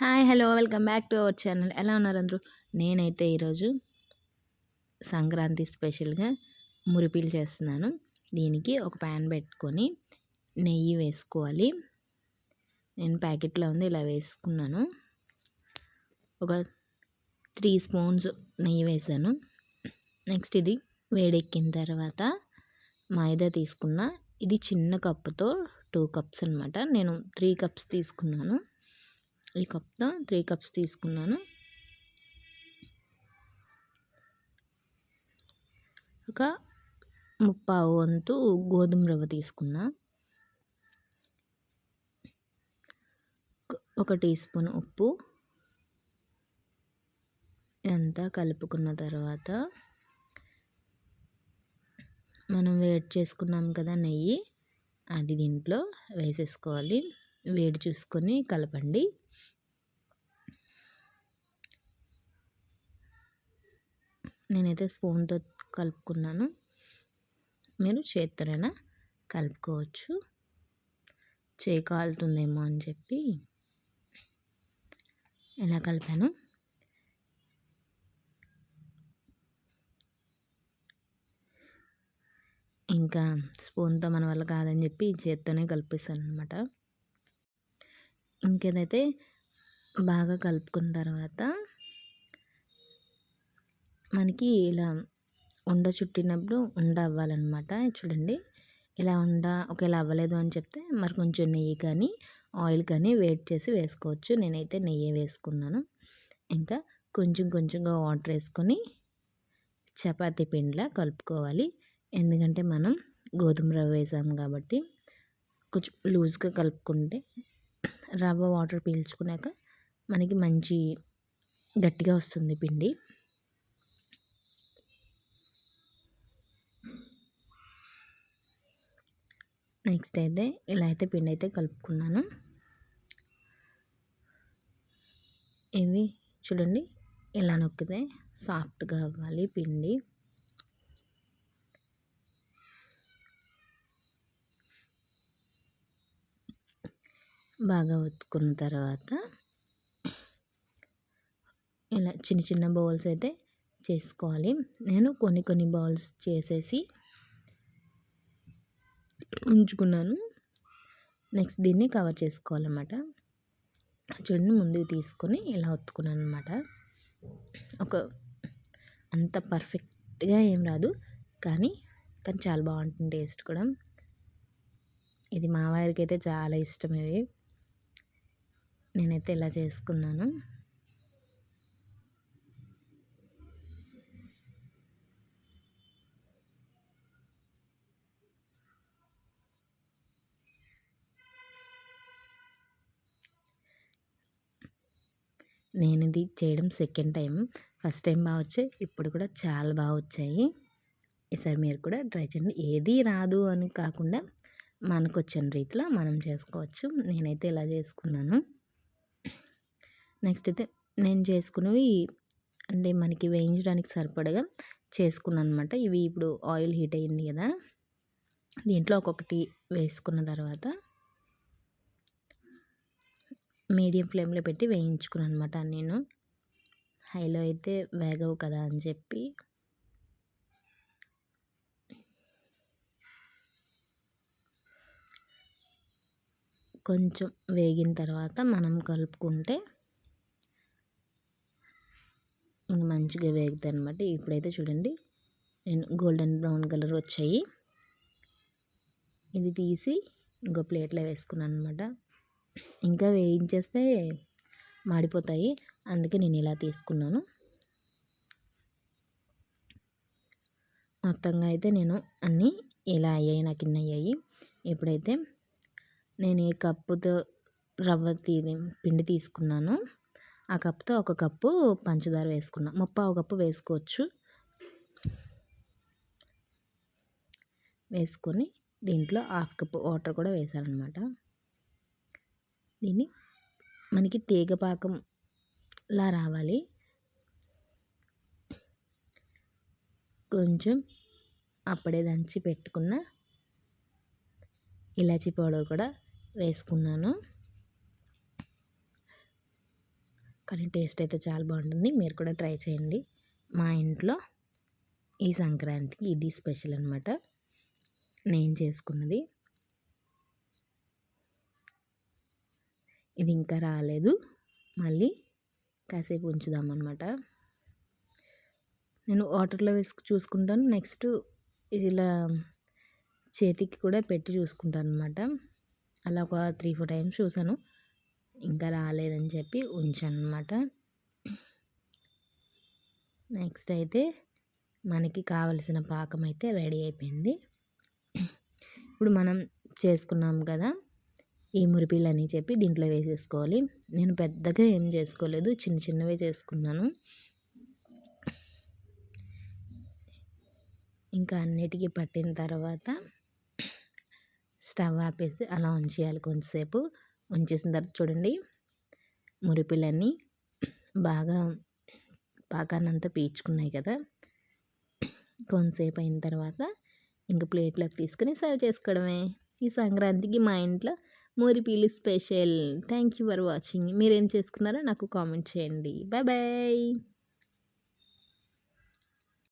Hi hello welcome back to our channel. ఎలా ఉన్నారు అందరూ? నేనైతే ఈరోజు సంక్రాంతి స్పెషల్గా మురిపిలు చేస్తున్నాను. దీనికి ఒక ప్యాన్ పెట్టుకొని నెయ్యి వేసుకోవాలి. నేను ప్యాకెట్లో ఉంది ఇలా వేసుకున్నాను. ఒక త్రీ స్పూన్స్ నెయ్యి వేసాను. నెక్స్ట్ ఇది వేడెక్కిన తర్వాత మైదా తీసుకున్న. ఇది చిన్న కప్పుతో టూ కప్స్ అనమాట నేను త్రీ కప్స్ తీసుకున్నాను. ఈ కప్తో త్రీ కప్స్ తీసుకున్నాను. ఒక ముప్పావు వంతు గోధుమ రవ్వ తీసుకున్నా. ఒక టీ స్పూన్ ఉప్పు. ఇదంతా కలుపుకున్న తర్వాత మనం వేడి చేసుకున్నాం కదా నెయ్యి అది దీంట్లో వేసేసుకోవాలి. వేడి చూసుకొని కలపండి. నేనైతే స్పూన్తో కలుపుకున్నాను. మీరు చేత్తోనైనా కలుపుకోవచ్చు. చేయి కాలుతుందేమో అని చెప్పి ఇలా కలిపాను. ఇంకా స్పూన్తో మన వల్ల కాదని చెప్పి చేత్తోనే కలిపిస్తాను అనమాట ఇంకేదైతే బాగా కలుపుకున్న తర్వాత మనకి ఇలా ఉండ చుట్టినప్పుడు ఉండ అవ్వాలన్నమాట. చూడండి. ఇలా ఉండ ఒకవేళ అవ్వలేదు అని చెప్తే మరి కొంచెం నెయ్యి కానీ ఆయిల్ కానీ వేడి చేసి వేసుకోవచ్చు. నేనైతే నెయ్యి వేసుకున్నాను. ఇంకా కొంచెం కొంచెంగా వాటర్ వేసుకొని చపాతి పిండిలా కలుపుకోవాలి. ఎందుకంటే మనం గోధుమ రవ్వ వేసాం కాబట్టి కొంచెం లూజ్గా కలుపుకుంటే రవ్వ వాటర్ పీల్చుకున్నాక మనకి మంచి గట్టిగా వస్తుంది పిండి. నెక్స్ట్ అయితే ఇలా అయితే పిండి అయితే కలుపుకున్నాను. ఇవి చూడండి ఇలా నొక్కితే సాఫ్ట్గా అవ్వాలి పిండి. బాగా ఒత్తుకున్న తర్వాత ఇలా చిన్న చిన్న బౌల్స్ అయితే చేసుకోవాలి. నేను కొన్ని కొన్ని బౌల్స్ చేసేసి ఉంచుకున్నాను. నెక్స్ట్ దీన్ని కవర్ చేసుకోవాలన్నమాట. చూడండి ముందుకు తీసుకొని ఇలా ఒత్తుకున్నాను అనమాట ఒక అంత పర్ఫెక్ట్గా ఏం రాదు కానీ కానీ చాలా బాగుంటుంది టేస్ట్ కూడా. ఇది మా వారికి అయితే చాలా ఇష్టం ఇవి. నేనైతే ఇలా చేసుకున్నాను. నేను ఇది చేయడం సెకండ్ టైం ఫస్ట్ టైం బాగా వచ్చాయి. ఇప్పుడు కూడా చాలా బాగా వచ్చాయి. ఈసారి మీరు కూడా ట్రై చేయండి. ఏది రాదు అని కాకుండా మనకు వచ్చిన రీతిలో మనం చేసుకోవచ్చు. నేనైతే ఇలా చేసుకున్నాను. నెక్స్ట్ అయితే నేను చేసుకున్నవి అంటే మనకి వేయించడానికి సరిపడగా చేసుకున్నాను అనమాట ఇవి ఇప్పుడు ఆయిల్ హీట్ అయింది కదా. దీంట్లో ఒక్కొక్కటి వేసుకున్న తర్వాత మీడియం ఫ్లేమ్లో పెట్టి వేయించుకున్నాను అనమాట నేను. హైలో అయితే వేగవు కదా అని చెప్పి. కొంచెం వేగిన తర్వాత మనం కలుపుకుంటే ఇంకా మంచిగా వేగుతాయి అనమాట ఇప్పుడైతే చూడండి నేను గోల్డెన్ బ్రౌన్ కలర్ వచ్చాయి. ఇది తీసి ఇంకో ప్లేట్లో వేసుకున్నాను అనమాట ఇంకా వేయించేస్తే మాడిపోతాయి. అందుకే నేను ఇలా తీసుకున్నాను. మొత్తంగా అయితే నేను అన్నీ ఇలా అయ్యాయి నాకు ఇన్ని అయ్యాయి. ఇప్పుడైతే నేను ఈ కప్పుతో రవ్వ తీ పిండి తీసుకున్నాను. ఆ కప్తో ఒక కప్పు పంచదార వేసుకున్నాం. ముప్పావు కప్పు వేసుకోవచ్చు. వేసుకొని దీంట్లో హాఫ్ కప్పు వాటర్ కూడా వేసానమాట దీన్ని మనకి తీగపాకంలా రావాలి. కొంచెం అప్పుడే దంచి పెట్టుకున్న ఇలాచీ పౌడర్ కూడా వేసుకున్నాను. కానీ టేస్ట్ అయితే చాలా బాగుంటుంది. మీరు కూడా ట్రై చేయండి. మా ఇంట్లో ఈ సంక్రాంతికి ఇది స్పెషల్ అనమాట నేను చేసుకున్నది. ఇది ఇంకా రాలేదు. మళ్ళీ కాసేపు ఉంచుదామన్నమాట నేను వాటర్లో వేసి చూసుకుంటాను. నెక్స్ట్ ఇలా చేతికి కూడా పెట్టి చూసుకుంటాను అనమాట అలా ఒక త్రీ ఫోర్ టైమ్స్ చూసాను. ఇంకా రాలేదని చెప్పి ఉంచాను అనమాట నెక్స్ట్ అయితే మనకి కావలసిన పాకం అయితే రెడీ అయిపోయింది. ఇప్పుడు మనం చేసుకున్నాం కదా ఈ మురిపిల్ అని చెప్పి దీంట్లో వేసేసుకోవాలి. నేను పెద్దగా ఏం చేసుకోలేదు చిన్న చిన్నవే చేసుకున్నాను. ఇంకా అన్నిటికీ పట్టిన తర్వాత స్టవ్ ఆపేసి అలా ఉంచేయాలి కొంతసేపు. ఉంచేసిన తర్వాత చూడండి మురిపిలన్నీ బాగా పాకాన్నంతా పీల్చుకున్నాయి కదా. కొంతసేపు అయిన తర్వాత ఇంక ప్లేట్లోకి తీసుకుని సర్వ్ చేసుకోవడమే. ఈ సంక్రాంతికి మా ఇంట్లో మురిపీలు special. Thank you for watching. మీరేం చేసుకున్నారో నాకు కామెంట్ చేయండి. Bye bye.